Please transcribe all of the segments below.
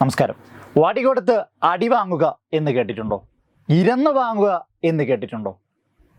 നമസ്കാരം. വടികൊടുത്ത് അടി വാങ്ങുക എന്ന് കേട്ടിട്ടുണ്ടോ? ഇരന്ന് വാങ്ങുക എന്ന് കേട്ടിട്ടുണ്ടോ?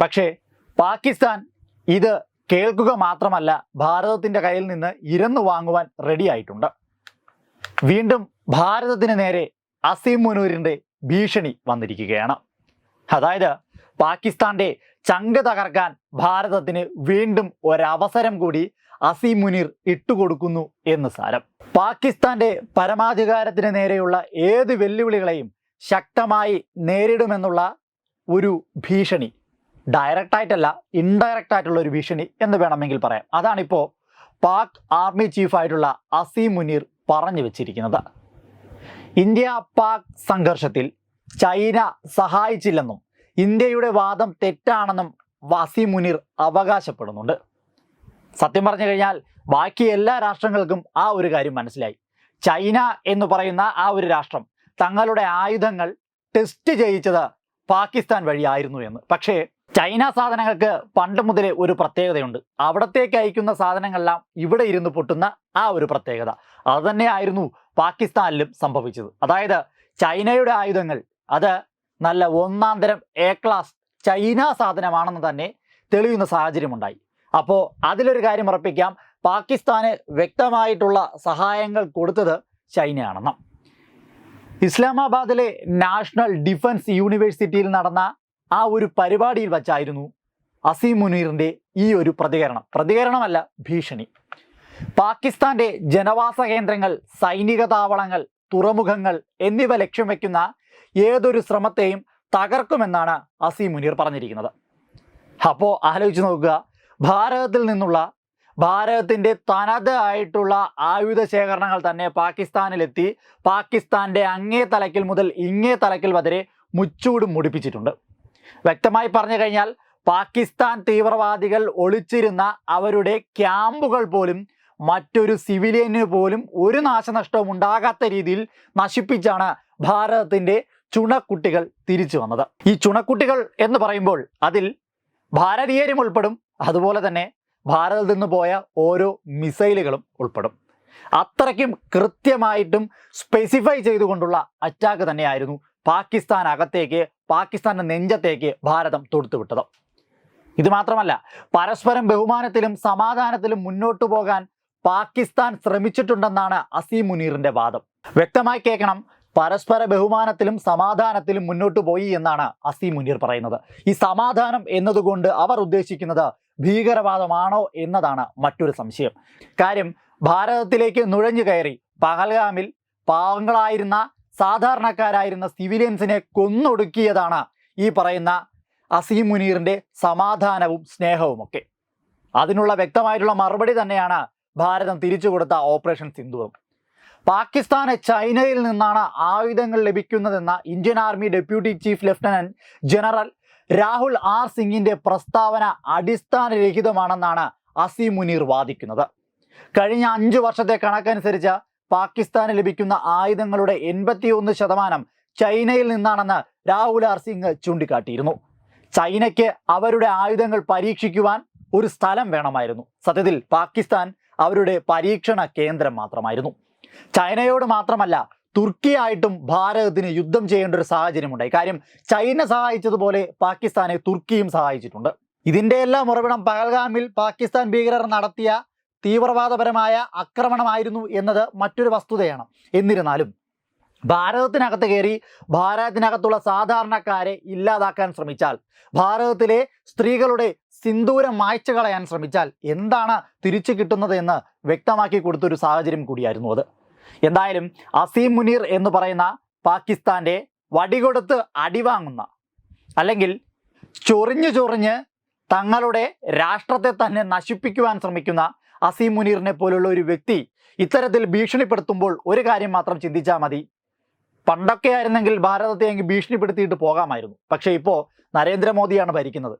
പക്ഷേ പാകിസ്ഥാൻ ഇത് കേൾക്കുക മാത്രമല്ല ഭാരതത്തിന്റെ കയ്യിൽ നിന്ന് ഇരന്ന് വാങ്ങുവാൻ റെഡിയായിട്ടുണ്ട് വീണ്ടും ഭാരതത്തിന് നേരെ അസീം മുനൂരിന്റെ ഭീഷണി വന്നിരിക്കുകയാണ്. അതായത് പാകിസ്ഥാന്റെ ചങ്ക് തകർക്കാൻ ഭാരതത്തിന് വീണ്ടും ഒരവസരം കൂടി അസീം മുനീർ ഇട്ടുകൊടുക്കുന്നു എന്ന് സാരം. പാകിസ്ഥാന്റെ പരമാധികാരത്തിന് നേരെയുള്ള ഏത് വെല്ലുവിളികളെയും ശക്തമായി നേരിടുമെന്നുള്ള ഒരു ഭീഷണി ഡയറക്റ്റായിട്ടല്ല ഇൻഡയറക്റ്റ് ആയിട്ടുള്ള ഒരു ഭീഷണി എന്ന് വേണമെങ്കിൽ പറയാം. അതാണിപ്പോൾ പാക് ആർമി ചീഫായിട്ടുള്ള അസീം മുനീർ പറഞ്ഞു വെച്ചിരിക്കുന്നത്. ഇന്ത്യ പാക് സംഘർഷത്തിൽ ചൈന സഹായിച്ചില്ലെന്നും ഇന്ത്യയുടെ വാദം തെറ്റാണെന്നും വസീം മുനീർ അവകാശപ്പെടുന്നുണ്ട്. സത്യം പറഞ്ഞു കഴിഞ്ഞാൽ ബാക്കി എല്ലാ രാഷ്ട്രങ്ങൾക്കും ആ ഒരു കാര്യം മനസ്സിലായി. ചൈന എന്ന് പറയുന്ന ആ ഒരു രാഷ്ട്രം തങ്ങളുടെ ആയുധങ്ങൾ ടെസ്റ്റ് ചെയ്യിച്ചത് പാകിസ്ഥാൻ വഴിയായിരുന്നു എന്ന്. പക്ഷേ ചൈന സാധനങ്ങൾക്ക് പണ്ട് മുതലേ ഒരു പ്രത്യേകതയുണ്ട്. അവിടത്തേക്ക് അയക്കുന്ന സാധനങ്ങളെല്ലാം ഇവിടെ ഇരുന്ന് പൊട്ടുന്ന ആ ഒരു പ്രത്യേകത. അതുതന്നെയായിരുന്നു പാകിസ്ഥാനിലും സംഭവിച്ചത്. അതായത് ചൈനയുടെ ആയുധങ്ങൾ അത് നല്ല ഒന്നാം തരം എ ക്ലാസ് ചൈന സാധനമാണെന്ന് തന്നെ തെളിയുന്ന സാഹചര്യമുണ്ടായി. അപ്പോൾ അതിലൊരു കാര്യം ഉറപ്പിക്കാം. പാകിസ്ഥാന് വ്യക്തമായിട്ടുള്ള സഹായങ്ങൾ കൊടുത്തത് ചൈനയാണെന്ന്. ഇസ്ലാമാബാദിലെ നാഷണൽ ഡിഫൻസ് യൂണിവേഴ്സിറ്റിയിൽ നടന്ന ആ ഒരു പരിപാടിയിൽ വച്ചായിരുന്നു അസീം മുനീറിന്റെ ഈ ഒരു പ്രതികരണം. പ്രതികരണമല്ല ഭീഷണി. പാകിസ്ഥാന്റെ ജനവാസ കേന്ദ്രങ്ങൾ സൈനിക താവളങ്ങൾ തുറമുഖങ്ങൾ എന്നിവ ലക്ഷ്യം വയ്ക്കുന്ന ഏതൊരു ശ്രമത്തെയും തകർക്കുമെന്നാണ് അസീം മുനീർ പറഞ്ഞിരിക്കുന്നത്. അപ്പോൾ ആലോചിച്ച് നോക്കുക ഭാരതത്തിൽ നിന്നുള്ള ഭാരതത്തിന്റെ തനതായിട്ടുള്ള ആയുധ ശേഖരണങ്ങൾ തന്നെ പാകിസ്ഥാനിലെത്തി പാകിസ്ഥാന്റെ അങ്ങേ തലക്കിൽ മുതൽ ഇങ്ങേ തലക്കിൽ വരെ മുച്ചൂട് മുടിപ്പിച്ചിട്ടുണ്ട്. വ്യക്തമായി പറഞ്ഞു കഴിഞ്ഞാൽ പാകിസ്ഥാൻ തീവ്രവാദികൾ ഒളിച്ചിരുന്ന അവരുടെ ക്യാമ്പുകൾ പോലും മറ്റൊരു സിവിലിയന് പോലും ഒരു നാശനഷ്ടവും ഉണ്ടാകാത്ത രീതിയിൽ നശിപ്പിച്ചാണ് ഭാരതത്തിന്റെ ചുണക്കുട്ടികൾ തിരിച്ചു വന്നത്. ഈ ചുണക്കുട്ടികൾ എന്ന് പറയുമ്പോൾ അതിൽ ഭാരതീയരും ഉൾപ്പെടും അതുപോലെ തന്നെ ഭാരതത്തിൽ നിന്ന് പോയ ഓരോ മിസൈലുകളും ഉൾപ്പെടും. അത്രയ്ക്കും കൃത്യമായിട്ടും സ്പെസിഫൈ ചെയ്തുകൊണ്ടുള്ള അറ്റാക്ക് തന്നെയായിരുന്നു പാകിസ്ഥാൻ അകത്തേക്ക് പാകിസ്ഥാന്റെ നെഞ്ചത്തേക്ക് ഭാരതം തൊടുത്തുവിട്ടത്. ഇത് മാത്രമല്ല പരസ്പരം ബഹുമാനത്തിലും സമാധാനത്തിലും മുന്നോട്ടു പോകാൻ പാകിസ്ഥാൻ ശ്രമിച്ചിട്ടുണ്ടെന്നാണ് അസീം മുനീറിന്റെ വാദം. വ്യക്തമായി കേൾക്കണം പരസ്പര ബഹുമാനത്തിലും സമാധാനത്തിലും മുന്നോട്ടു പോയി എന്നാണ് അസീം മുനീർ പറയുന്നത്. ഈ സമാധാനം എന്നതുകൊണ്ട് അവർ ഉദ്ദേശിക്കുന്നത് ഭീകരവാദമാണോ എന്നതാണ് മറ്റൊരു സംശയം. കാര്യം ഭാരതത്തിലേക്ക് നുഴഞ്ഞു കയറി പഹൽഗാമിൽ പാവങ്ങളായിരുന്ന സാധാരണക്കാരായിരുന്ന സിവിലിയൻസിനെ കൊന്നൊടുക്കിയതാണ് ഈ പറയുന്ന അസീം മുനീറിന്റെ സമാധാനവും സ്നേഹവും ഒക്കെ അതിനുള്ള വ്യക്തമായിട്ടുള്ള മറുപടി തന്നെയാണ് ഭാരതം തിരിച്ചു കൊടുത്ത ഓപ്പറേഷൻ സിന്ധുവും പാകിസ്ഥാന് ചൈനയിൽ നിന്നാണ് ആയുധങ്ങൾ ലഭിക്കുന്നതെന്ന Indian army deputy chief lieutenant general Rahul R സിംഗിന്റെ പ്രസ്താവന അടിസ്ഥാനരഹിതമാണെന്നാണ് അസീം മുനീർ വാദിക്കുന്നത്. കഴിഞ്ഞ അഞ്ചു വർഷത്തെ കണക്കനുസരിച്ച് പാകിസ്ഥാന് ലഭിക്കുന്ന ആയുധങ്ങളുടെ എൺപത്തിയൊന്ന് ശതമാനം ചൈനയിൽ നിന്നാണെന്ന് രാഹുൽ ആർ സിംഗ് ചൂണ്ടിക്കാട്ടിയിരുന്നു. ചൈനയ്ക്ക് അവരുടെ ആയുധങ്ങൾ പരീക്ഷിക്കുവാൻ ഒരു സ്ഥലം വേണമായിരുന്നു. സത്യത്തിൽ പാകിസ്ഥാൻ അവരുടെ പരീക്ഷണ കേന്ദ്രം മാത്രമായിരുന്നു. ചൈനയോട് മാത്രമല്ല തുർക്കിയായിട്ടും ഭാരതത്തിന് യുദ്ധം ചെയ്യേണ്ട ഒരു സാഹചര്യമുണ്ടായി. കാര്യം ചൈന സഹായിച്ചതുപോലെ പാകിസ്ഥാനെ തുർക്കിയും സഹായിച്ചിട്ടുണ്ട്. ഇതിന്റെ എല്ലാം ഉറവിടം പഹൽഗാമിൽ പാകിസ്ഥാൻ ഭീകരർ നടത്തിയ തീവ്രവാദപരമായ ആക്രമണമായിരുന്നു എന്നത് മറ്റൊരു വസ്തുതയാണ്. എന്നിരുന്നാലും ഭാരതത്തിനകത്ത് കയറി ഭാരതത്തിനകത്തുള്ള സാധാരണക്കാരെ ഇല്ലാതാക്കാൻ ശ്രമിച്ചാൽ ഭാരതത്തിലെ സ്ത്രീകളുടെ സിന്ദൂരം മായ്ച്ചു കളയാൻ ശ്രമിച്ചാൽ എന്താണ് തിരിച്ചു കിട്ടുന്നത് എന്ന് വ്യക്തമാക്കി കൊടുത്തൊരു സാഹചര്യം കൂടിയായിരുന്നു അത്. എന്തായാലും അസീം മുനീർ എന്ന് പറയുന്ന പാകിസ്ഥാന്റെ വടികൊടുത്ത് അടിവാങ്ങുന്ന അല്ലെങ്കിൽ ചൊറിഞ്ഞു ചൊറിഞ്ഞ് തങ്ങളുടെ രാഷ്ട്രത്തെ തന്നെ നശിപ്പിക്കുവാൻ ശ്രമിക്കുന്ന അസീം മുനീറിനെ പോലുള്ള ഒരു വ്യക്തി ഇത്തരത്തിൽ ഭീഷണിപ്പെടുത്തുമ്പോൾ ഒരു കാര്യം മാത്രം ചിന്തിച്ചാൽ മതി. പണ്ടൊക്കെ ആയിരുന്നെങ്കിൽ ഭാരതത്തെ അങ്ങ് ഭീഷണിപ്പെടുത്തിയിട്ട് പോകാമായിരുന്നു. പക്ഷേ ഇപ്പോൾ നരേന്ദ്രമോദിയാണ് ഭരിക്കുന്നത്.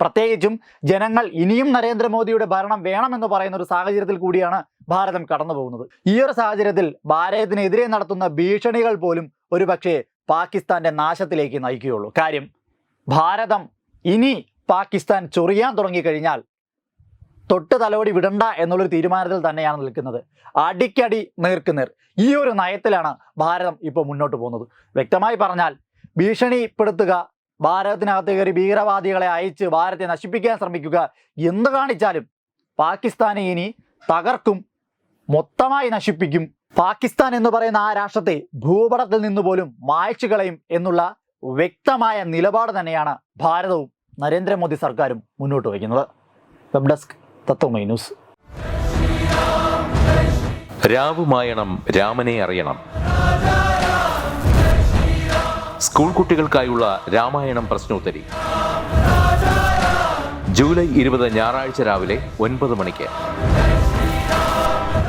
പ്രത്യേകിച്ചും ജനങ്ങൾ ഇനിയും നരേന്ദ്രമോദിയുടെ ഭരണം വേണമെന്ന് പറയുന്ന ഒരു സാഹചര്യത്തിൽ കൂടിയാണ് ഭാരതം കടന്നു പോകുന്നത് ഈ ഒരു സാഹചര്യത്തിൽ ഭാരതത്തിനെതിരെ നടത്തുന്ന ഭീഷണികൾ പോലും ഒരുപക്ഷെ പാകിസ്ഥാന്റെ നാശത്തിലേക്ക് നയിക്കുകയുള്ളൂ. കാര്യം ഭാരതം ഇനി പാകിസ്ഥാൻ ചൊറിയാൻ തുടങ്ങിക്കഴിഞ്ഞാൽ തൊട്ട് തലോടി വിടണ്ട എന്നുള്ളൊരു തീരുമാനത്തിൽ തന്നെയാണ് നിൽക്കുന്നത്. അടിക്കടി നേർക്കുനേർ. ഈ ഒരു നയത്തിലാണ് ഭാരതം ഇപ്പോൾ മുന്നോട്ട് പോകുന്നത്. വ്യക്തമായി പറഞ്ഞാൽ ഭീഷണിപ്പെടുത്തുക ഭാരതത്തിനകത്ത് കയറി ഭീകരവാദികളെ അയച്ച് ഭാരതത്തെ നശിപ്പിക്കാൻ ശ്രമിക്കുക എന്ത് കാണിച്ചാലും പാകിസ്ഥാനെ ഇനി തകർക്കും മൊത്തമായി നശിപ്പിക്കും. പാകിസ്ഥാൻ എന്ന് പറയുന്ന ആ രാഷ്ട്രത്തെ ഭൂപടത്തിൽ നിന്ന് പോലും മായ്ച്ചു കളയും എന്നുള്ള വ്യക്തമായ നിലപാട് തന്നെയാണ് ഭാരതവും നരേന്ദ്രമോദി സർക്കാരും മുന്നോട്ട് വയ്ക്കുന്നത്. വെബ് ഡെസ്ക് തത്വമൈ ന്യൂസ്. രാവുമായണം രാമനെ അറിയണം. സ്കൂൾ കുട്ടികൾക്കായുള്ള രാമായണം പ്രശ്നോത്തരി. ജൂലൈ ഇരുപത് ഞായറാഴ്ച രാവിലെ ഒൻപത് മണിക്ക്.